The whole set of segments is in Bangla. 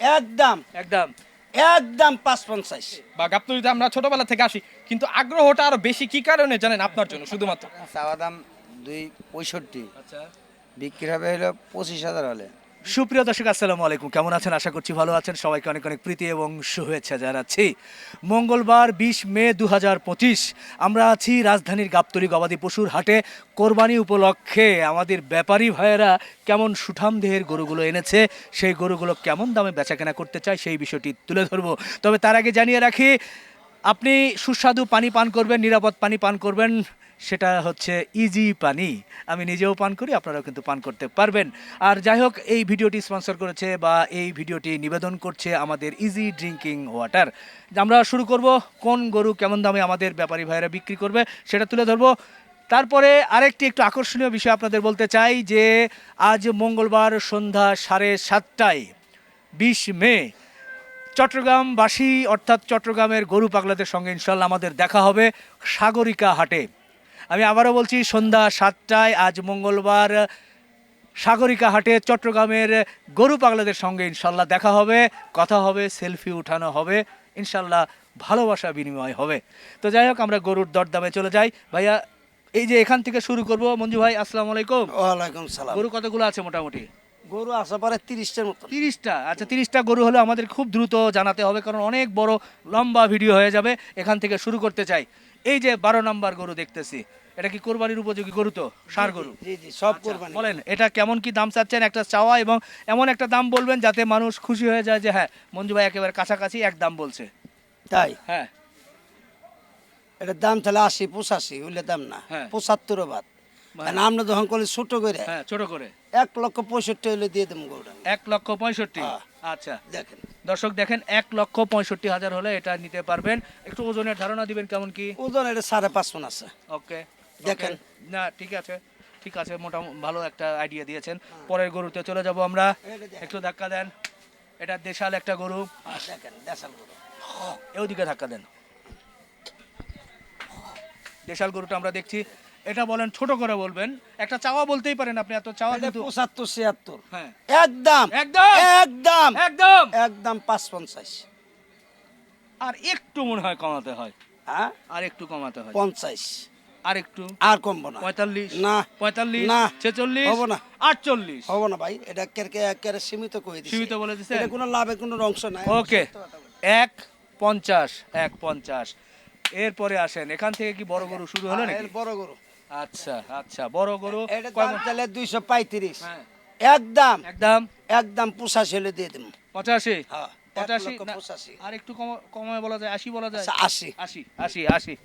একদম। একদম। একদম পাঁচ পঞ্চাশ। বা গাবতলিতে আমরা ছোটবেলা থেকে আসি কিন্তু আগ্রহটা আরও বেশি কি কারণে জানেন আপনার জন্য শুধুমাত্র? চাওয়া দাম দুই পঁয়ষট্টি। আচ্ছা। বিক্রি হবে হলো পঁচিশ হাজার হলে। সুপ্রিয় দর্শক, আসসালামু আলাইকুম। কেমন আছেন? আশা করছি ভালো আছেন। সবাইকে অনেক অনেক প্রীতি এবং শুভেচ্ছা জানাচ্ছি। মঙ্গলবার বিশ মে দু হাজার পঁচিশ, আমরা আছি রাজধানীর গাবতলী গবাদি পশুর হাটে কোরবানি উপলক্ষে। আমাদের ব্যাপারী ভাইয়েরা কেমন সুঠাম দেহের গরুগুলো এনেছে, সেই গরুগুলো কেমন দামে বেচাকেনা করতে চায়, সেই বিষয়টি তুলে ধরবো। তবে তার আগে জানিয়ে রাখি, আপনি সুস্বাদু পানি পান করবেন, নিরাপদ পানি পান করবেন। সেটা হচ্ছে ইজি পানি আমি নিজেও পান করি, আপনারাও কিন্তু পান করতে পারবেন। আর যাই হোক, এই ভিডিওটি স্পন্সর করেছে বা এই ভিডিওটি নিবেদন করছে আমাদের ইজি ড্রিঙ্কিং ওয়াটার আমরা শুরু করব, কোন গরু কেমন দামে আমাদের ব্যাপারী ভাইয়েরা বিক্রি করবে সেটা তুলে ধরবো। তারপরে আরেকটি একটু আকর্ষণীয় বিষয় আপনাদের বলতে চাই যে, আজ মঙ্গলবার সন্ধ্যা সাড়ে সাতটায়, বিশ মে, চট্টগ্রামবাসী অর্থাৎ চট্টগ্রামের গরু পাগলাদের সঙ্গে ইনশাল্লাহ আমাদের দেখা হবে সাগরিকা হাটে। আমি আবারও বলছি সন্ধ্যা সাতটায় আজ মঙ্গলবার সাগরিকা হাটে চট্টগ্রামের গরু পাগলাদের সঙ্গে ইনশাল্লাহ দেখা হবে কথা হবে সেলফি উঠানো হবে ইনশাল্লাহ ভালোবাসা বিনিময় হবে। তো যাই হোক আমরা গরুর দরদামে চলে যাই। ভাইয়া এই যে এখান থেকে শুরু করব। মঞ্জু ভাই আসসালামু আলাইকুম। ওয়ালাইকুম সালাম। গরু কতগুলো আছে মোটামুটি? গরু আসা পরে তিরিশটার মতো। তিরিশটা? আচ্ছা তিরিশটা গরু হলে আমাদের খুব দ্রুত জানাতে হবে কারণ অনেক বড় লম্বা ভিডিও হয়ে যাবে। এখান থেকে শুরু করতে চাই। এই যে বারো নম্বর গরু দেখতেছি এটা কি কোরবানির উপযোগী গরু তো? সার গরু। সব আচ্ছা, কোরবানি। বলেন এটা কেমন কি দাম চাচ্ছেন? একটা চাওয়া এবং এমন একটা দাম বলবেন যাতে মানুষ খুশি হয়ে যায় যে হ্যাঁ মঞ্জু ভাই একেবারে কাছাকাছি এক দাম বলছে। তাই? হ্যাঁ। এটার দাম তাহলে আশি পঁচাশি হইলে দাম না। হ্যাঁ। পঁচাত্তর বাদ। কারণ আমরা যখন করলে ছোট করে হ্যাঁ ছোট করে। এক লক্ষ পঁয়ষট্টি হইলে দিয়ে দেবো গরুটা। এক লক্ষ পঁয়ষট্টি? হ্যাঁ। আচ্ছা। দেখেন। দর্শক দেখেন এক লক্ষ পঁয়ষট্টি হাজার হলে এটা নিতে পারবেন। একটু ওজনের ধারণা দিবেন কেমন কি? ওজন এটা সাড়ে পাঁচ মন আছে। ওকে দেখেন। না ঠিক আছে। ঠিক আছে মোটামুটি ভালো একটা আইডিয়া দিয়েছেন। পরের গরুতে চলে যাব আমরা। একটু ধাক্কা দেন। এটা দেশাল একটা গরু। হ্যাঁ, দেখেন দেশাল গরু। ওদিকে ধাক্কা দেন। দেশাল গরুটা আমরা দেখছি। এটা বলেন ছোট করে বলবেন। একটা চাওয়া বলতেই পারেন আপনি এত চাওয়া কিন্তু পঁচাত্তর ছিয়াত্তর। হ্যাঁ। একদম একদম! একদম! একদম! একদম পাঁচ পঞ্চাশ আর একটু মনে হয় কমাতে হয়। হ্যাঁ? আর একটু কমাতে হয়। পঞ্চাশ। আর একটু? আর কমবো না। পঁয়তাল্লিশ? না। পঁয়তাল্লিশ? না। ছেচল্লিশ? হব না। আটচল্লিশ? হব না ভাই এটা কেরকে একেবারে সীমিত করে সীমিত বলে দিছেন? এটা কোনো লাভে কোনো অংশ নাই। ওকে। এক পঞ্চাশ এক পঞ্চাশ। এরপরে আসেন। এখান থেকে কি বড় গরু শুরু হলো হ্যাঁ, নাকি? বড় গরু। আচ্ছা আচ্ছা বড় গরু এটা তাহলে দুইশো পঁয়ত্রিশ। হ্যাঁ। একদম। একদম? একদম পঁচাশি হলে দিয়ে দেবো। পঁচাশি? হ্যাঁ, পঁচাশি। আর একটু কম- কমায় বলা যায় আশি বলা যায়? আচ্ছা, আশি। আশি আশি আশি।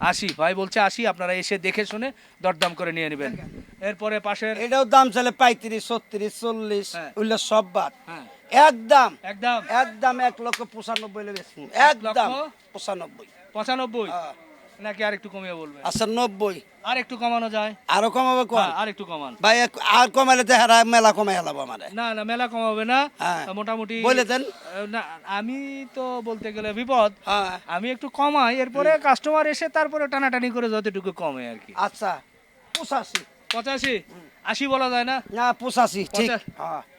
আশি। ভাই বলছে আশি আপনারা এসে দেখে শুনে দরদাম করে নিয়ে নেবেন। এরপরে পাশের এটাও দাম চলে পঁয়ত্রিশ ছত্রিশ চল্লিশ হ্যাঁ। ওইগুলো সব বাদ। হ্যাঁ। একদম। একদম। একদম এক লক্ষ পঁচানব্বই একদম। পঁচানব্বই। পঁচানব্বই। হ্যাঁ। নাকি আর একটু কমিয়ে বলবেন? আচ্ছা নব্বই। আর একটু কমানো যায়? আরও কমাবে কম হ্যাঁ, আর একটু কমান। ভাই আর কমাইলে তো হেরা মেলা কমাই হেলাবো আমারে। না না মেলা কমাবে না। হ্যাঁ। মোটামুটি বলে দেন। না আমি তো বলতে গেলে বিপদ। হ্যাঁ। আমি একটু কমাই এরপরে কাস্টমার এসে তারপরে টানাটানি করে যতটুকু কমে আর কি। আচ্ছা পঁচাশি। পঁচাশি? আশি বলা যায় না? না পঁচাশি ঠিক।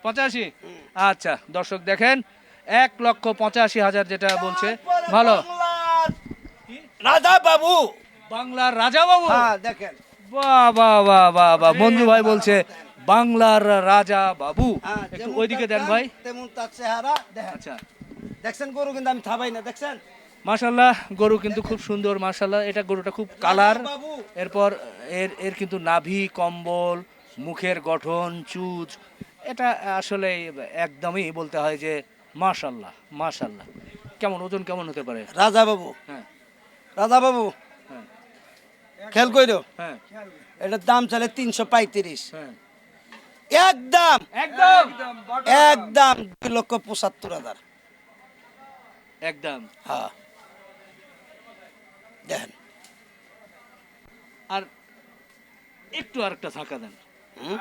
পঁচাশি? আচ্ছা দর্শক দেখেন এক লক্ষ পঁচাশি হাজার যেটা বলছে ভালো। রাধা বাবু বাংলার রাজা বাবু হ্যাঁ দেখেন। বাহ বাহ বাহ বাহ বাহ। মঞ্জু ভাই বলছে বাংলার রাজা বাবু হ্যাঁ, একটু ওইদিকে দেন ভাই। তেমন তার চেহারা দেখেন। আচ্ছা। দেখছেন গরু কিন্তু আমি থাবাই না দেখছেন? মাশাল্লাহ গরু কিন্তু খুব সুন্দর মাশাল্লাহ এটা গরুটা খুব কালার। এরপর এর এর কিন্তু নাভি কম্বল মুখের গঠন চুজ। এটা আসলে একদমই বলতে হয় যে মাশাল্লাহ মাশাল্লাহ কেমন ওজন কেমন হতে পারে? রাজা বাবু হ্যাঁ। রাধা বাবু হ্যাঁ। খেল কইরো হ্যাঁ। এটার দাম চলে তিনশো পঁয়ত্রিশ। হ্যাঁ। একদম। একদম। একদম দুই লক্ষ পঁচাত্তর হাজার। একদম। হ্যাঁ। দেখেন। আর একটু আরেকটা থাকা দেন। হুম?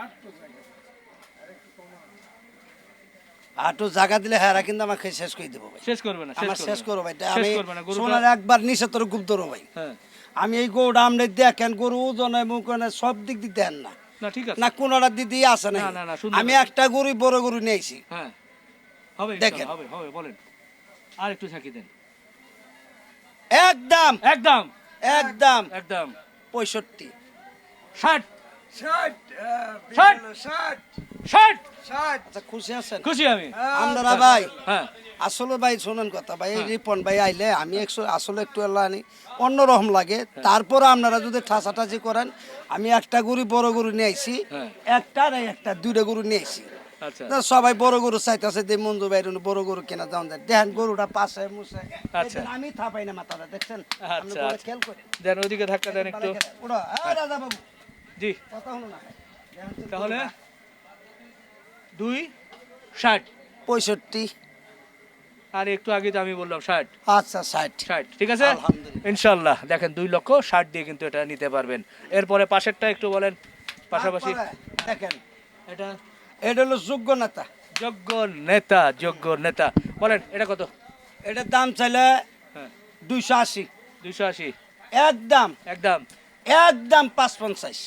আটু জায়গা দিলে হ্যাঁ কিন্তু আমাকে শেষ করে দেবো ভাই। শেষ করবে না আমার শেষ করো ভাই আমি করবে সোনার একবার নিচে তোর গুপ ধরো ভাই। হ্যাঁ। আমি এই গরুটা দেখেন গরু ওজনে মুখনে সব দিক দিয়ে দেন না। না ঠিক আছে। না কোনোটা দিদি আছে না না, না, না, সুন্দর আমি একটা গরু বড় গরু নিয়েছি হ্যাঁ। দেখেন। ইনশাআল্লাহ, হবে হবে বলেন। আর একটু ঝাঁকি দেন। একদম। একদম। একদম। একদম। পঁয়ষট্টি। ষাট। ষাট ষাট। ষাট। ষাট। ষাট। আচ্ছা খুশি আছেন? খুশি আমি। আপনারা ভাই হ্যাঁ। আসলে ভাই শোনেন কথা ভাই রিপন ভাই আইলে আমি একশো আসলে একটু আনি অন্যরকম লাগে। তারপর আপনারা যদি ঠাসাঠাসি করেন আমি একটা গরু বড় গরু নিয়ে আইছি। হ্যাঁ। একটা আর একটা দুইটা গরু নিয়ে আইছি। আচ্ছা। তা সবাই বড় গরু চাইতেছে যে মঞ্জু ভাই বড় গরু কেনা দাম দেয় দেখেন গরুটা পাশে মুছে। আচ্ছা। আমি থাপাই না মাথাটা দেখছেন? আচ্ছা, আচ্ছা। খেয়াল দেন ওইদিকে ধাক্কা দেন একটু। রাজা বাবু জি। কথা হলো না। তাহলে। দুই ষাট। পঁয়ষট্টি। আর একটু আগে তো আমি বললাম ষাট। আচ্ছা ষাট। ষাট ঠিক আছে? ইনশাল্লাহ। দেখেন দুই লক্ষ ষাট দিয়ে কিন্তু এটা নিতে পারবেন। এরপরে পাশেরটা একটু বলেন। পাশাপাশি। দেখেন এটা এটা হলো যোগ্য নেতা। যোগ্য নেতা যোগ্য নেতা। বলেন এটা কত? এটার দাম চাইলে হ্যাঁ। দুইশো আশি। দুইশো আশি। একদম। একদম। একদম পাঁচ পঞ্চাশ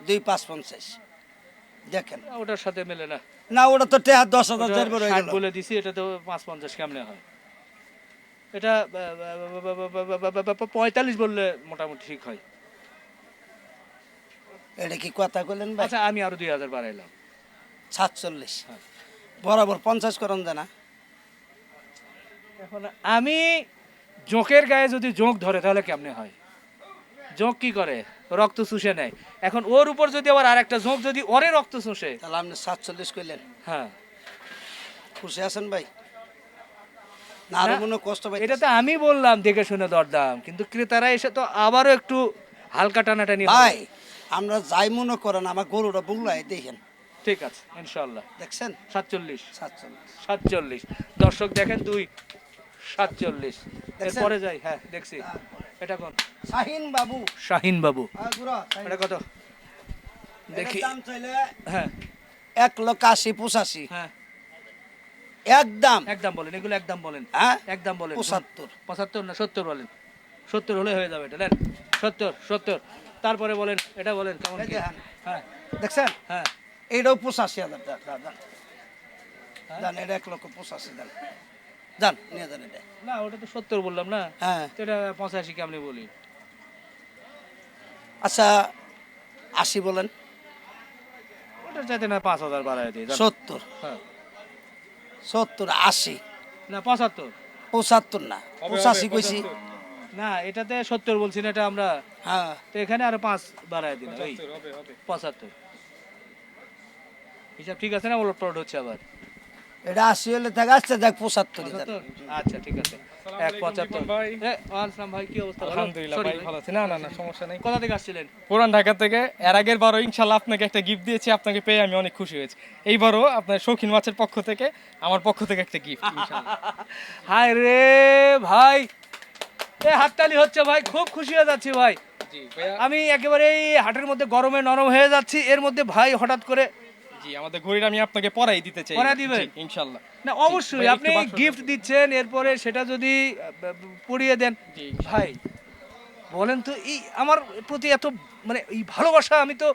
দুই পাঁচ পঞ্চাশ দেখেন ওটার সাথে মেলে না না ওটা তো টেহার দশ হাজার গেল বলে দিছি এটা তো পাঁচ পঞ্চাশ কেমনে হয় এটা পঁয়তাল্লিশ বললে মোটামুটি ঠিক হয় এটা কি কথা ভাই আচ্ছা আমি আরও দুই হাজার বাড়াইলাম সাতচল্লিশ হ্যাঁ। বরাবর পঞ্চাশ করন জানা এখন আমি জোঁকের গায়ে যদি জোঁক ধরে তাহলে কেমনে হয় জোঁক কি করে রক্ত শুষে নেয়। এখন ওর উপর যদি আবার আর একটা জোঁক যদি ওরে রক্ত শুষে তাহলে আপনি সাতচল্লিশ কইলেন। হ্যাঁ। খুশি আছেন ভাই? না কোনো কষ্ট পাই এটা তো আমি বললাম দেখে শুনে দরদাম। কিন্তু ক্রেতারা এসে তো আবারও একটু হালকা টানাটানি। ভাই আমরা যাই মনে করেন আমার গরুটা বুগলাই দেখেন। ঠিক আছে ইনশাল্লাহ দেখছেন? সাতচল্লিশ। সাতচল্লিশ। সাতচল্লিশ। দর্শক দেখেন দুই সাতচল্লিশ? এরপরে যাই হ্যাঁ দেখছি। এটা কোন শাহিন বাবু। শাহিন বাবু। শাহিন। এটা কত? দেখি। হ্যাঁ। এক লক্ষ আশি পঁচাশি। হ্যাঁ। একদম একদম বলেন এগুলো একদম বলেন। হ্যাঁ? একদম বলেন। পঁচাত্তর। পঁচাত্তর না সত্তর বলেন। সত্তর হলে হয়ে যাবে এটা নেন। সত্তর সত্তর। তারপরে বলেন এটা বলেন কেমন। হ্যাঁ। দেখছেন? হ্যাঁ। এইটাও পঁচাশি হাজার টাকা দাম, দাম এটা এক লক্ষ পঁচাশি দান যান নিয়ে যান এটা। না ওটা তো সত্তর বললাম না? হ্যাঁ। এটা পঁচাশি কেমনি বলি? আচ্ছা আশি বলেন। ওটা চাইতে না পাঁচ হাজার বাড়াই দিই সত্তর। হ্যাঁ। সত্তর আশি। না পঁচাত্তর। পঁচাত্তর না পঁচাশি কইছি। না এটাতে সত্তর বলছি না এটা আমরা। হ্যাঁ। তো এখানে আরও পাঁচ বাড়াই দিন ওই পঁচাত্তর হিসাব ঠিক আছে না ওলট পালট হচ্ছে আবার? এটা আশি হলে থাকে আচ্ছা দেখ পঁচাত্তর? আচ্ছা ঠিক আছে। এক পঁচাত্তর। ভাই। কি অবস্থা? আলহামদুলিল্লাহ ভাই ভালো আছে। না না না সমস্যা নেই। কোথা থেকে আসছিলেন? পুরান ঢাকা থেকে। এর আগের বারও ইনশাল্লাহ আপনাকে একটা গিফট দিয়েছি আপনাকে পেয়ে আমি অনেক খুশি হয়েছি। এইবারও আপনার শৌখিন মাছের পক্ষ থেকে আমার পক্ষ থেকে একটা গিফট হায় রে ভাই! এ হাততালি হচ্ছে ভাই খুব খুশি হয়ে যাচ্ছি ভাই। আমি একেবারে এই হাটের মধ্যে গরমে নরম হয়ে যাচ্ছি। এর মধ্যে ভাই হঠাৎ করে জি আমাদের ঘড়িটা আমি আপনাকে পরাই দিতে চাই। পরাই দিবেন? জি, ইনশাল্লাহ। না অবশ্যই আপনি গিফট দিচ্ছেন এরপরে সেটা যদি দেন। ভাই বলেন তো এই আমার প্রতি এত মানে এই ভালোবাসা আমি তো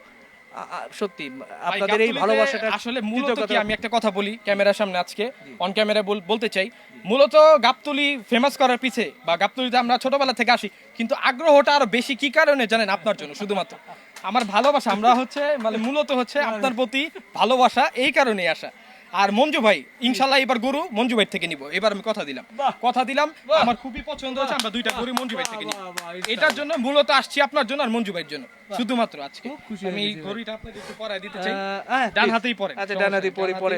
সত্যি আপনাদের এই ভালোবাসাটা আসলে মূলত কি আমি একটা কথা বলি ক্যামেরার সামনে আজকে অন ক্যামেরা বলতে চাই মূলত গাবতলি ফেমাস করার পিছে বা গাবতলিতে আমরা ছোটবেলা থেকে আসি কিন্তু আগ্রহটা আরও বেশি কি কারণে জানেন আপনার জন্য শুধুমাত্র? আমার ভালোবাসা আমরা হচ্ছে মানে মূলত হচ্ছে আপনার প্রতি ভালোবাসা এই কারণেই আসা। আর মঞ্জু ভাই ইনশাল্লাহ এবার গরু মঞ্জু ভাই থেকে নিব। এবার আমি কথা দিলাম। কথা দিলাম আমার খুবই পছন্দ হয়েছে আমরা দুইটা গরু মঞ্জু ভাই থেকে নিব। এটার জন্য মূলত আসছি আপনার জন্য আর মঞ্জু ভাইয়ের জন্য শুধুমাত্র আজকে। আমি। ঘড়িটা আপনাকে একটু পরায় দিতে চাই। ডান হাতেই পরেন। আচ্ছা ডান হাতেই পরে পরে।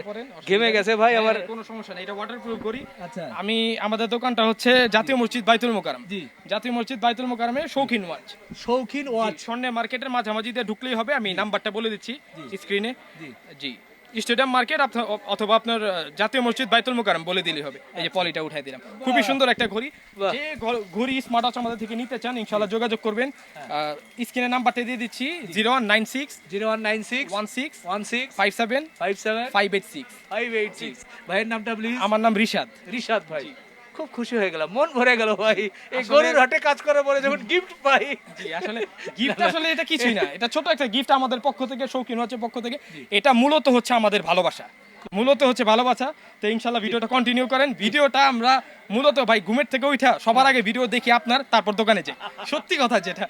ঘেমে গেছে ভাই হ্যাঁ, আবার কোনো সমস্যা নেই এটা ওয়াটারপ্রুফ করি আচ্ছা। আমি আমাদের দোকানটা হচ্ছে জাতীয় মসজিদ বাইতুল মোকারম জি। জাতীয় মসজিদ বাইতুল মোকারমে শৌখিন ওয়াচ। শৌখিন ওয়াচ। স্বর্ণে মার্কেটের মাঝামাঝি দিয়ে ঢুকলেই হবে আমি নাম্বারটা বলে দিচ্ছি স্ক্রিনে জি। জি। স্টেডিয়াম মার্কেট আপনার অথবা আপনার জাতীয় মসজিদ বাইতুল মোকারম বলে দিলে হবে। এই যে পলিটা উঠাই দিলাম। খুবই সুন্দর একটা ঘড়ি। যে ঘড়ি স্মার্ট ওয়াচ আমাদের থেকে নিতে চান ইনশাআল্লাহ যোগাযোগ করবেন। স্ক্রিনে নাম্বারটা দিয়ে দিচ্ছি zero one nine six zero one nine six one six one six five seven five seven five eight six five eight six ভাইয়ের নামটা প্লিজ আমার নাম রিশাদ। রিশাদ ভাই। খুব খুশি হয়ে গেলাম মন ভরে গেল ভাই। এই গরুর হাটে কাজ করার পরে যখন গিফট পাই। জি আসলে গিফট আসলে এটা কিছুই না। এটা ছোট একটা গিফট আমাদের পক্ষ থেকে শৌখিন হচ্ছে পক্ষ থেকে। এটা মূলত হচ্ছে আমাদের ভালোবাসা। মূলত হচ্ছে ভালোবাসা। তো ইনশাল্লাহ ভিডিওটা কন্টিনিউ করেন। ভিডিওটা আমরা মূলত ভাই ঘুমের থেকে উঠা সবার আগে ভিডিও দেখি আপনার তারপর দোকানে যাই। সত্যি কথা যেটা।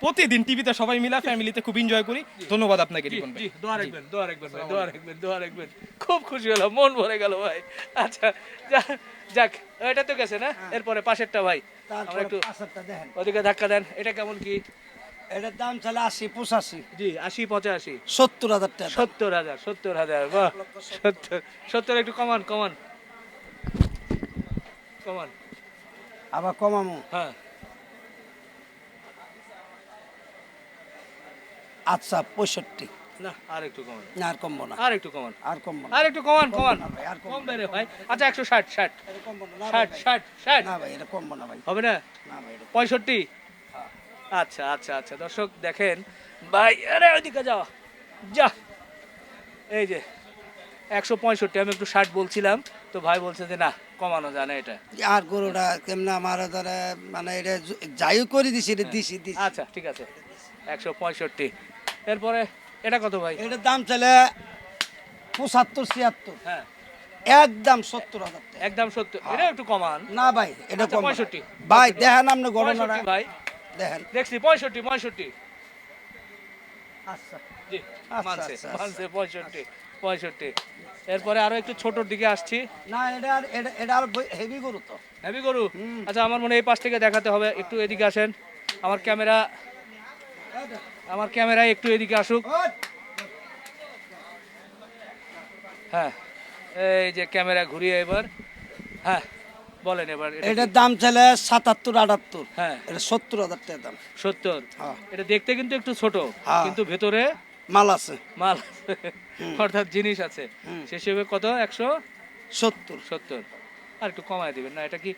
প্রতিদিন টিভিতে সবাই মিলা ফ্যামিলিতে খুব এনজয় করি। ধন্যবাদ আপনাকে রিপন ভাই। দোয়া রাখবেন দোয়া রাখবেন ভাই দোয়া রাখবেন দোয়া রাখবেন। খুব খুশি হলাম মন ভরে গেল ভাই। আচ্ছা যা- যাক এটা তো গেছে না? এরপরে পাশেরটা ভাই। আমরা একটু ওদিকে ধাক্কা দেন এটা কেমন কি? এটার দাম চলে আশি পঁচাশি। জি আশি পঁচাশি। সত্তর হাজার টাকা। সত্তর হাজার সত্তর হাজার বাহ। সত্তর সত্তর একটু কমান কমান। কমান। আবার কমামো। হ্যাঁ। আচ্ছা পঁয়ষট্টি। না আর একটু কমান। না আর কমবো না। আর একটু কমান। আর কমবো আর একটু কমান কমান। ভাই, আর কমবো কম বেড়ে ভাই। আচ্ছা একশো ষাট ষাট। ষাট ষাট ষাট। না ভাই এটা কমবো না ভাই। হবে না? না ভাই পঁয়ষট্টি? আচ্ছা আচ্ছা আচ্ছা। দর্শক দেখেন। ভাই আরে ওইদিকে যাও। যা। এই যে একশো পঁয়ষট্টি আমি একটু ষাট বলছিলাম তো ভাই বলছে যে না কমানো যায় না এটা। আর গরুটা কেমন আমার ধরে মানে এটা যাই করে দিছি এটা দিছি দিছি। আচ্ছা ঠিক আছে। একশো পঁয়ষট্টি। এরপরে এটা কত ভাই? এটার দাম চলে পঁচাত্তর ছিয়াত্তর। হ্যাঁ। একদম সত্তর হাজার একদম সত্তর। এটা একটু কমান। না ভাই এটা আচ্ছা। 65 ভাই দেখেন আপনি পঁয়ষট্টি ভাই। দেখেন। দেখছি পঁয়ষট্টি পঁয়ষট্টি। আচ্ছা। জি আচ্ছা, মানছে আচ্ছা, মানছে পঁয়ষট্টি পঁয়ষট্টি। এরপরে আরও একটু ছোটোর দিকে আসছি। না এটা এটা এটা হেভি গরু তো। হ্যাভি গরু? আচ্ছা আমার মনে হয় এই পাশ থেকে দেখাতে হবে একটু এদিকে আসেন। আমার ক্যামেরা আমার ক্যামেরা একটু এদিকে আসুক। হ্যাঁ এই যে ক্যামেরা ঘুরিয়ে এবার। হ্যাঁ বলেন এবার এটার দাম চলে সাতাত্তর আটাত্তর। হ্যাঁ। এটা সত্তর হাজার টাকা দাম। সত্তর। হ্যাঁ। এটা দেখতে কিন্তু একটু ছোট হ্যাঁ। কিন্তু ভেতরে মাল আছে। মাল অর্থাৎ জিনিস আছে। সে হিসেবে কত? একশো? সত্তর। সত্তর। আর একটু কমায় দিবেন না এটা কি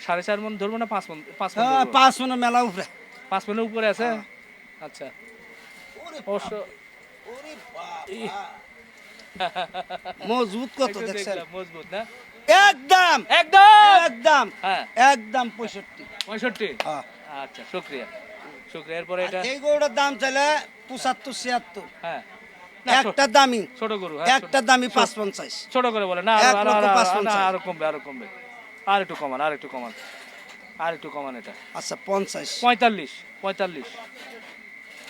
সাড়ে চার মন ধরবো না পাঁচ মন পাঁচ মন হ্যাঁ, পাঁচ মানে মেলা উপরে। পাঁচ মনের উপরে আছে? আচ্ছা। অবশ্য মজবুত কত দেখছেন? মজবুত না? একদম। একদম। একদম। হ্যাঁ। একদম পঁয়ষট্টি। পঁয়ষট্টি? হ্যাঁ। আচ্ছা শুক্রিয়া। শুক্রিয়া এরপরে এটা? এই গরুটার দাম চলে পঁচাত্তর ছিয়াত্তর। হ্যাঁ। একটা দামি। ছোট গরু হ্যাঁ, একটা দামি পাঁচ পঞ্চাশ ছোট- করে বলে না আরো- কমবে আরও কমবে। আর একটু কমান আর একটু কমান। আর একটু কমান এটা। আচ্ছা পঞ্চাশ। পঁয়তাল্লিশ পঁয়তাল্লিশ।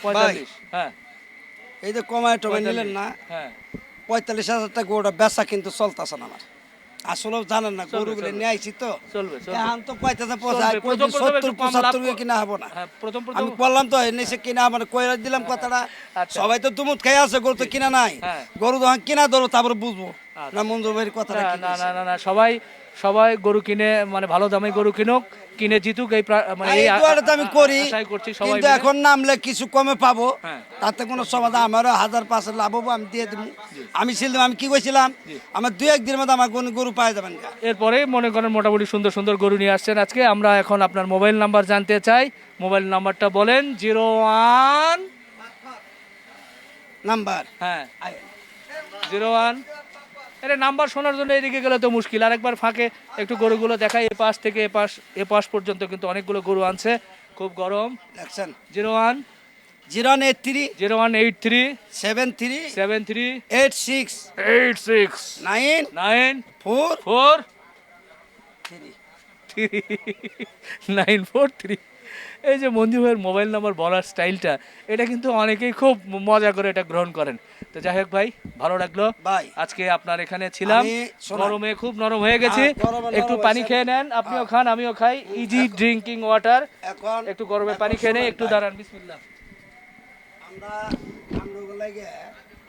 পঁয়তাল্লিশ হ্যাঁ। এই যে কমায় টমায় নিলেন না হ্যাঁ। পঁয়তাল্লিশ হাজার টাকা গরুটা বেচা কিন্তু চলতেছে না আমার। আসলে জানেন না গরুগুলো নিয়ে আইছি তো এখন তো কয়টাতে প্রথম সত্তর পঁচাত্তর কিনা হব না হ্যাঁ আমি বললাম তো এনেছে কিনা মানে কয়লা দিলাম কথাটা আচ্ছা। সবাই তো দুমুট খেয়ে আছে গরু তো কিনা নাই হ্যাঁ। গরু যখন কিনা ধরো তারপরে বুঝব আচ্ছা। না মঞ্জুর ভাইয়ের কথাটা। না না না সবাই সবাই গরু কিনে মানে ভালো দামে গরু কিনুক কিনে জিতুক এই মানে এই দোয়াটা আমি করি আশাই করছি সবাই কিন্তু এখন নামলে কিছু কমে পাবো। হ্যাঁ। তাতে কোনো সমাধান আমারও হাজার পাঁচ লাভ হব আমি দিয়ে দেবো। আমি ছিলাম আমি কি কইছিলাম? আমার দু একদিনের মধ্যে আমার গরু- গরু পাই যাবেন। এরপরে মনে করেন মোটামুটি সুন্দর সুন্দর গরু নিয়ে আসছেন। আজকে আমরা এখন আপনার মোবাইল নাম্বার জানতে চাই। মোবাইল নাম্বারটা বলেন জিরো ওয়ান নাম্বার। হ্যাঁ। জিরো ওয়ান এটা নাম্বার শোনার জন্য এদিকে গেলে তো মুশকিল। আরেকবার ফাঁকে একটু গরুগুলো দেখাই এ পাশ থেকে এ পাশ এ পাশ পর্যন্ত কিন্তু অনেকগুলো গরু আনছে। খুব গরম। দেখছেন? Zero one. Zero one eight three. Zero one eight three. Seven three. Seven three. Eight six. Eight six. Nine. Nine. Four. Four. Three. Three. Nine four three. এই যে মঞ্জু ভাইয়ের মোবাইল নাম্বার বলার স্টাইলটা এটা কিন্তু অনেকেই খুব মজা করে এটা গ্রহণ করেন। তো যাই হোক ভাই ভালো লাগল। ভাই আজকে আপনার এখানে ছিলাম। গরমে খুব নরম হয়ে গেছি। হ্যাঁ, নরম একটু পানি খেয়ে নেন আপনিও খান আমিও খাই। ইজি ড্রিঙ্কিং ওয়াটার এখন একটু গরমে পানি খেয়ে নেই একটু দাঁড়ান বিসমিল্লাহ। আমরা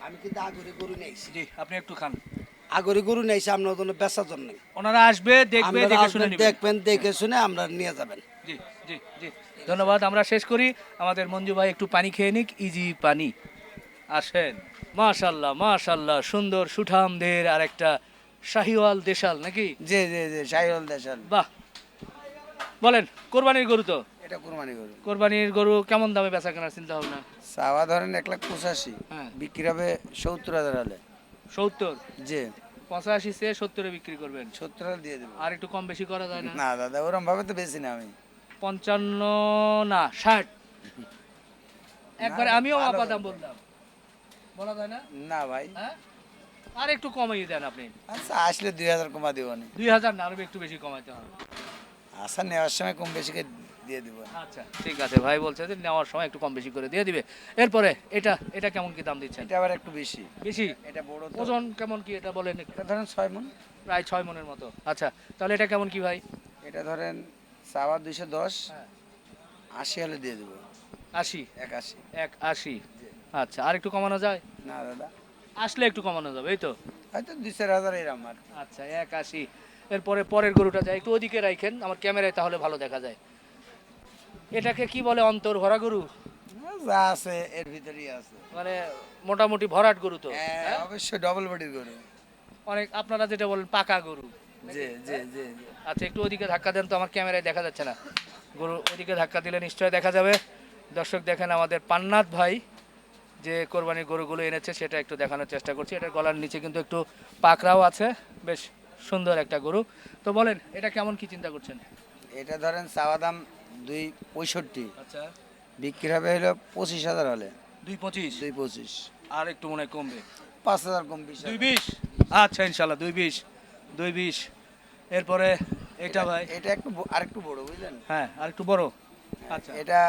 আমি কিন্তু আগরে গরু নিয়েছি। জি আপনি একটু খান। আগরে গরু নিয়েছি আপনার জন্য বেচার জন্য। ওনারা আসবে দেখবে দেখে শুনে দেখবেন দেখে শুনে আমরা নিয়ে যাবেন। জি জি জি। ধন্যবাদ আমরা শেষ করি। আমাদের মঞ্জু ভাই একটু পানি খেয়ে নিক ইজি পানি। আসেন। মাশাল্লাহ মাশাল্লাহ সুন্দর সুঠামদের আর একটা শাহিওয়াল দেশাল নাকি? জি জি জি সাইরল দেশাল। বাহ। বলেন কোরবানির গরু তো? এটা কুরবানি গরু। কোরবানির গরু কেমন দামে বেচা কেনার চিন্তা ভাবনা? চাওয়া ধরেন এক লাখ পঁচাশি। হ্যাঁ। বিক্রি হবে সত্তর হাজার হলে। সত্তর? জি। পঁচাশি সে সত্তরে বিক্রি করবেন। সত্তর দিয়ে দেবো। আর একটু কম বেশি করা যায় না? না দাদা ওরম ভাবে তো বেশি না আমি। পঞ্চান্ন না ষাট। একবারে আমিও আপা দাম বললাম। বলা যায় না? না ভাই। হ্যাঁ? আর একটু কমিয়ে দেন আপনি। আচ্ছা আসলে দুই হাজার কমা দিব না। দুই হাজার না আরও একটু বেশি কমাইতে হবে। আচ্ছা নেওয়ার সময় কম বেশি করে দিয়ে দিব। আচ্ছা ঠিক আছে। ভাই বলছে যে নেওয়ার সময় একটু কম বেশি করে দিয়ে দিবে। এরপরে এটা এটা কেমন কি দাম দিচ্ছেন? এটা আবার একটু বেশি। বেশি? এটা বড় ওজন কেমন কি এটা বলেন এটা ধরেন ছয় মন। প্রায় ছয় মনের মতো। আচ্ছা তাহলে এটা কেমন কি ভাই? এটা ধরেন চাওয়া দুইশো দশ হ্যাঁ। আশি হলে দিয়ে দেবো। আশি? একাশি। এক আশি? আচ্ছা আর একটু কমানো যায়? না দাদা। আসলে একটু কমানো যাবে এই তো? হয়তো দুই চার হাজার এরম আর আচ্ছা এক আশি এরপরে পরের গরুটা যায় একটু ওদিকে রাখেন আমার ক্যামেরায় তাহলে ভালো দেখা যায়। এটাকে কি বলে অন্তর ভরা গরু? যা আছে এর ভিতরেই আছে। মানে মোটামুটি ভরাট গরু তো? হ্যাঁ হ্যাঁ? অবশ্যই ডবল বডির গরু। অনেক আপনারা যেটা বলেন পাকা গরু। জি জি জি আচ্ছা একটু ওদিকে ধাক্কা দেন তো আমার ক্যামেরায় দেখা যাচ্ছে না। গরু ওদিকে ধাক্কা দিলে নিশ্চয়ই দেখা যাবে। দর্শক দেখেন আমাদের পান্নাথ ভাই যে কোরবানির গরুগুলো এনেছে সেটা একটু দেখানোর চেষ্টা করছি। এটার গলার নিচে কিন্তু একটু পাকড়াও আছে। বেশ সুন্দর একটা গরু। তো বলেন এটা কেমন কি চিন্তা করছেন? এটা ধরেন চাওয়া দাম দুই পঁয়ষট্টি। আচ্ছা। বিক্রি হবে হলো পঁচিশ হাজার হলে। দুই পঁচিশ? দুই পঁচিশ। আর একটু মনে হয় কমবে। পাঁচ হাজার কম বিশ দুই বিশ? আচ্ছা ইনশাল্লাহ দুই বিশ। দুই বিশ। এরপরে এটা ভাই। এটা একটু আরেকটু বড় বুঝলেন? হ্যাঁ আর একটু বড়। আচ্ছা। এটা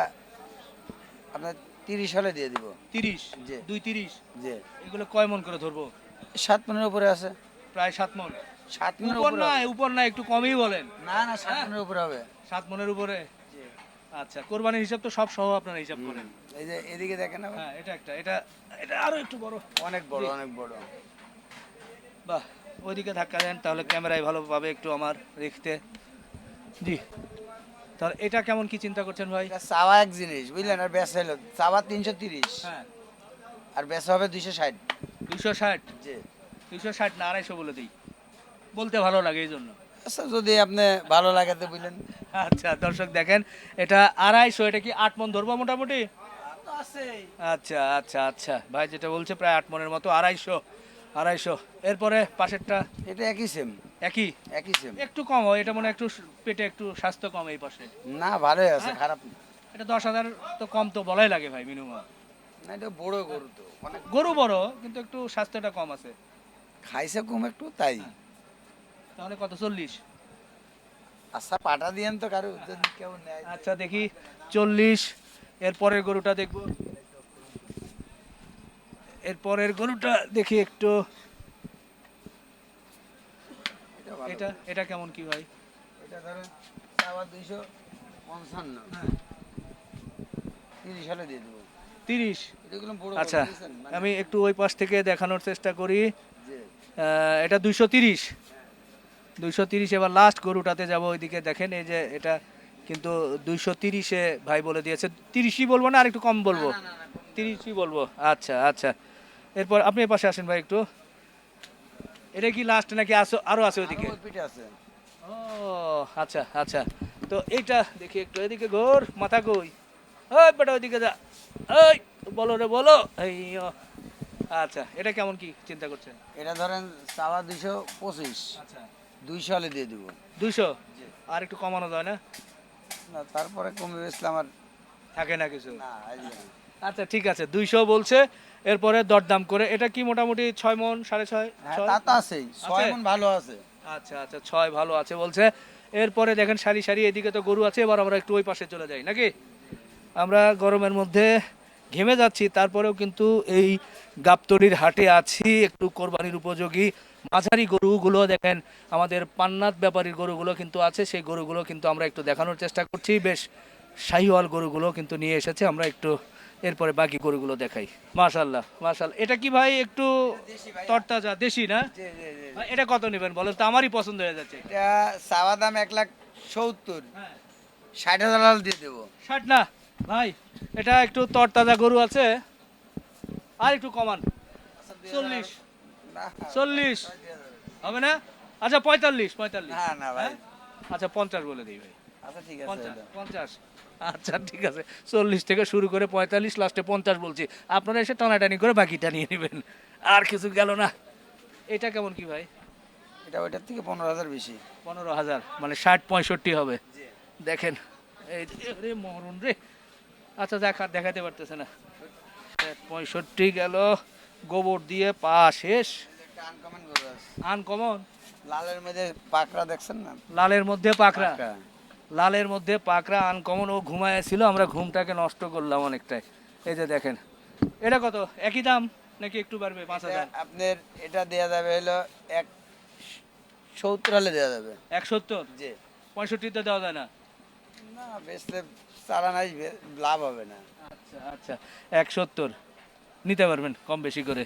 আপনার তিরিশ হলে দিয়ে দিব। তিরিশ? জি। দুই তিরিশ? যে এগুলো কয় মন করে ধরবো? সাত মনের উপরে আছে। প্রায় সাত মন। সাত মনের উপর না উপর না একটু কমই বলেন। না না সাত মনের উপরে হবে। সাত মনের উপরে? আচ্ছা কোরবানির হিসাব তো সব সহ আপনারা হিসাব করেন। এই যে এদিকে দেখেন। হ্যাঁ এটা একটা এটা এটা আরও একটু বড়। অনেক বড় অনেক বড়। বাহ। ওইদিকে ধাক্কা দেন তাহলে ক্যামেরায় ভালো পাবে একটু আমার দেখতে। জি। তাহলে এটা কেমন কি চিন্তা করছেন ভাই? চাওয়া এক জিনিস বুঝলেন? আর বেচা হলো চাওয়া তিনশো তিরিশ। হ্যাঁ। আর বেচা হবে দুইশো ষাট। দুশো ষাট? জি। দুশো ষাট না আড়াইশো বলে দিই। বলতে ভালো লাগে এই জন্য। আচ্ছা যদি আপনি ভালো লাগাতে বুঝলেন আচ্ছা দর্শক দেখেন এটা আড়াইশো এটা কি আট মন ধরবো মোটামুটি? আচ্ছা আচ্ছা আচ্ছা। ভাই যেটা বলছে প্রায় আট মনের মতো আড়াইশো। আড়াইশো। এরপরে পাশেরটা? এটা একই সেম একই? একই সেম একটু কম হয় এটা মনে একটু পেটে একটু স্বাস্থ্য কম এই পাশে। না ভালোই আছে খারাপ। এটা দশ হাজার তো কম তো বলাই লাগে ভাই মিনিমাম না এটা বড় গরু তো অনেক গরু বড় কিন্তু একটু স্বাস্থ্যটা কম আছে। খাইছে কম একটু তাই। তাহলে কত চল্লিশ? আচ্ছা পাটা দিয়েন তো কারও কেউ নেয়। আচ্ছা দেখি। চল্লিশ এরপরের গরুটা দেখব। এরপরের গরুটা দেখি একটু। এটা এটা কেমন কি ভাই? এটা ধরেন আবার দুইশো পঞ্চান্ন। হ্যাঁ। তিরিশ হলে দিয়ে দেবো। তিরিশ? আচ্ছা? মানে আমি একটু ওই পাশ থেকে দেখানোর চেষ্টা করি। এটা দুইশো তিরিশ। দুইশো তিরিশ এবার লাস্ট গরুটাতে যাব ওইদিকে দেখেন এই যে এটা কিন্তু দুইশো তিরিশে ভাই বলে দিয়েছে। তিরিশই বলব না আর একটু কম বলব তিরিশই বলব? আচ্ছা আচ্ছা। এরপর আপনি পাশে আসেন ভাই একটু। এটা কি লাস্ট নাকি আসো আরও আছে আছে। ও আচ্ছা আচ্ছা। তো এইটা দেখি একটু এদিকে ঘোর মাথা কই? ওই বেটা ওইদিকে যা। ওই বলো রে বলো। এই। আচ্ছা এটা কেমন কি চিন্তা করছেন? এটা ধরেন চাওয়া দুইশো পঁচিশ। আচ্ছা। দুইশো হলে দিয়ে দেবো। দুইশো? আর একটু কমানো যায় না? না তারপরে কমে বেসলাম আর থাকে না কিছু। না। আচ্ছা ঠিক আছে দুইশো বলছে। এরপরে দরদাম করে এটা কি মোটামুটি ছয় মন সাড়ে ছয়? হ্যাঁ তা তো আছেই। ছয় মন ভালো আছে। আচ্ছা আচ্ছা ছয় ভালো আছে বলছে। এরপরে দেখেন সারি সারি এদিকে তো গরু আছে এবার আমরা একটু ওই পাশে চলে যাই নাকি? আমরা গরমের মধ্যে ঘেমে যাচ্ছি তারপরেও কিন্তু এই গাবতলির হাটে আছি একটু কোরবানির উপযোগী মাঝারি গরুগুলো দেখেন আমাদের পান্নাত ব্যাপারীর গরুগুলো কিন্তু আছে সেই গরুগুলো কিন্তু আমরা একটু দেখানোর চেষ্টা করছি। বেশ শাহিওয়াল গরুগুলো কিন্তু নিয়ে এসেছে আমরা একটু এরপরে বাকি গরুগুলো দেখাই। মাশাল্লাহ মাশাল্লাহ এটা কি ভাই একটু তরতাজা দেশি না? এটা কত নেবেন বলেন তো? আমারই পছন্দ হয়ে যাচ্ছে। এটা চাওয়া দাম এক লাখ সত্তর। হ্যাঁ। ষাট হাজার দিয়ে দেবো। ষাট না? ভাই এটা একটু তরতাজা গরু আছে। আর একটু কমান। চল্লিশ। না, চল্লিশ। হবে না? আচ্ছা পঁয়তাল্লিশ পঁয়তাল্লিশ। না না ভাই। হ্যাঁ? আচ্ছা পঞ্চাশ বলে দিই ভাই। আচ্ছা ঠিক আছে। পঞ্চাশ। আচ্ছা ঠিক আছে। চল্লিশ থেকে শুরু করে পঁয়তাল্লিশ লাস্টে পঞ্চাশ বলছি। আপনারা এসে টানাটানি করে বাকিটা নিয়ে নেবেন। আর কিছু গেল না। এটা কেমন কি ভাই? এটা ওইটার থেকে পনেরো হাজার বেশি। পনেরো হাজার মানে ষাট পঁয়ষট্টি হবে। দেখেন এই রে মরণ রে। আচ্ছা দেখা দেখাতে পারতেছে না। ষাট পঁয়ষট্টি গেল গোবর দিয়ে পা শেষ। আনকমন আনকমন লালের মধ্যে পাকড়া দেখছেন না? লালের মধ্যে পাকড়া। লালের মধ্যে পাকড়া আনকমন ও ঘুমায় ছিল আমরা ঘুমটাকে নষ্ট করলাম অনেকটাই। এই যে দেখেন এটা কত? একই দাম? নাকি একটু বাড়বে? পাঁচ হাজার? আপনার এটা দেওয়া যাবে হলো এক সত্তর হলে দেওয়া যাবে। এক সত্তর? জি। পঁয়ষট্টিতে দেওয়া যায় না? না বেচলে চালান আসবে লাভ হবে না। আচ্ছা আচ্ছা এক সত্তর। নিতে পারবেন কম বেশি করে।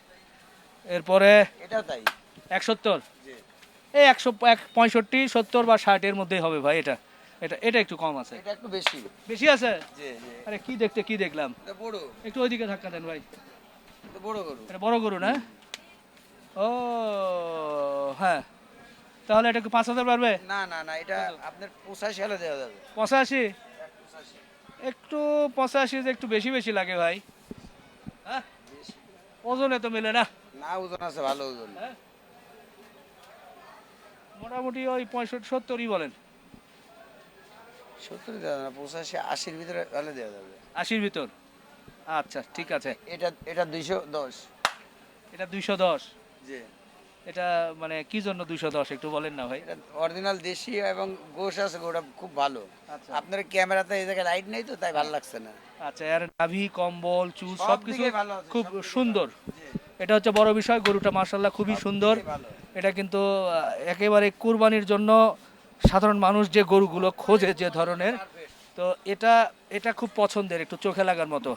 এরপরে এটা তাই। এক সত্তর? এই একশো এক পঁয়ষট্টি সত্তর বা ষাটের মধ্যেই হবে ভাই এটা। এটা এটা একটু কম আছে। এটা একটু বেশি। বেশি আছে? জি জি। আরে কি দেখতে কি দেখলাম? এটা বড়। একটু ওইদিকে ধাক্কা দেন ভাই। এটা বড় গরু। এটা বড় গরু না? ও হ্যাঁ। তাহলে এটা কি পাঁচ হাজার পারবে না না না এটা আপনার পঁচাশি হলে দেওয়া যাবে। পঁচাশি। একটু পঁচাশি যে একটু বেশি বেশি লাগে ভাই। হ্যাঁ? ওজনে তো মেলে না। না ওজন আছে ভালো ওজন। হ্যাঁ? মোটামুটি ওই পঁয়ষট্টি সত্তরই বলেন। সত্তর দেওয়া না পঁচাশি আশির ভিতরে হলে দেওয়া যাবে। আশির ভিতর? আচ্ছা ঠিক আছে। এটা এটা দুইশো দশ। এটা দুইশো দশ? জি। এটা মানে কি জন্য দুইশো দশ? একটু বলেন না ভাই। অরিজিনাল দেশি এবং গোশ আছে গোটা খুব ভালো। আচ্ছা। আপনার ক্যামেরাতে এই জায়গায় লাইট নেই তো তাই ভালো লাগছে না। আচ্ছা এর নাভি কম্বল চুল সব সব ভালো খুব সুন্দর। এটা হচ্ছে বড় বিষয় গরুটা মার্শাল্লাহ খুবই সুন্দর। এটা কিন্তু একেবারে কুরবানির জন্য সাধারণ মানুষ যে গরুগুলো খোঁজে যে ধরনের তো এটা এটা খুব পছন্দের একটু চোখে লাগার মতো।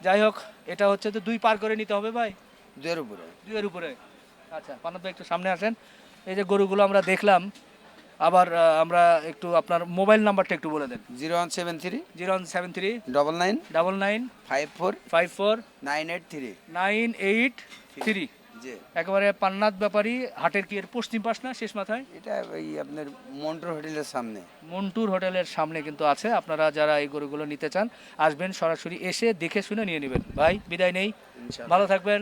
যাই হোক এটা হচ্ছে তো দুই পার করে নিতে হবে ভাই? দুয়ের উপরে। দুয়ের উপরে। আচ্ছা পানাত ভাই একটু সামনে আসেন। এই যে গরুগুলো আমরা দেখলাম আবার আমরা একটু আপনার মোবাইল নাম্বারটা একটু বলে দেন। Zero one seven three. Zero one seven three. Double nine. Double nine. Five four. Five four. Nine eight three. Nine eight three. একেবারে পান্নাথ ব্যাপারী হাটের কি এর পশ্চিম পাশ না শেষ মাথায়? এটা ওই আপনার মন্টুর হোটেলের সামনে। মন্টুর হোটেলের সামনে কিন্তু আছে আপনারা যারা এই গরুগুলো নিতে চান আসবেন সরাসরি এসে দেখে শুনে নিয়ে নেবেন। ভাই বিদায় নেই। ভালো থাকবেন।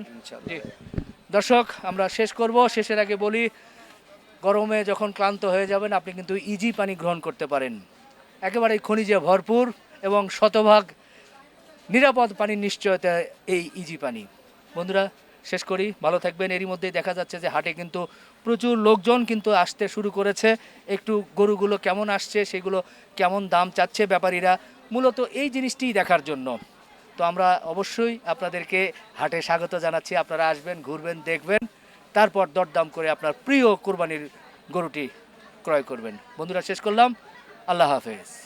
দর্শক আমরা শেষ করব। শেষের আগে বলি গরমে যখন ক্লান্ত হয়ে যাবেন আপনি কিন্তু ইজি পানি গ্রহণ করতে পারেন। একেবারে খনিজে ভরপুর এবং শতভাগ নিরাপদ পানির নিশ্চয়তা এই ইজি পানি। বন্ধুরা শেষ করি। ভালো থাকবেন। এরই মধ্যেই দেখা যাচ্ছে যে হাটে কিন্তু প্রচুর লোকজন কিন্তু আসতে শুরু করেছে। একটু গরুগুলো কেমন আসছে, সেগুলো কেমন দাম চাচ্ছে ব্যাপারীরা, মূলত এই জিনিসটিই দেখার জন্য। তো আমরা অবশ্যই আপনাদেরকে হাটে স্বাগত জানাচ্ছি। আপনারা আসবেন, ঘুরবেন, দেখবেন। তারপর দরদাম করে আপনার প্রিয় কোরবানির গরুটি ক্রয় করবেন। বন্ধুরা, শেষ করলাম। আল্লাহ হাফেজ।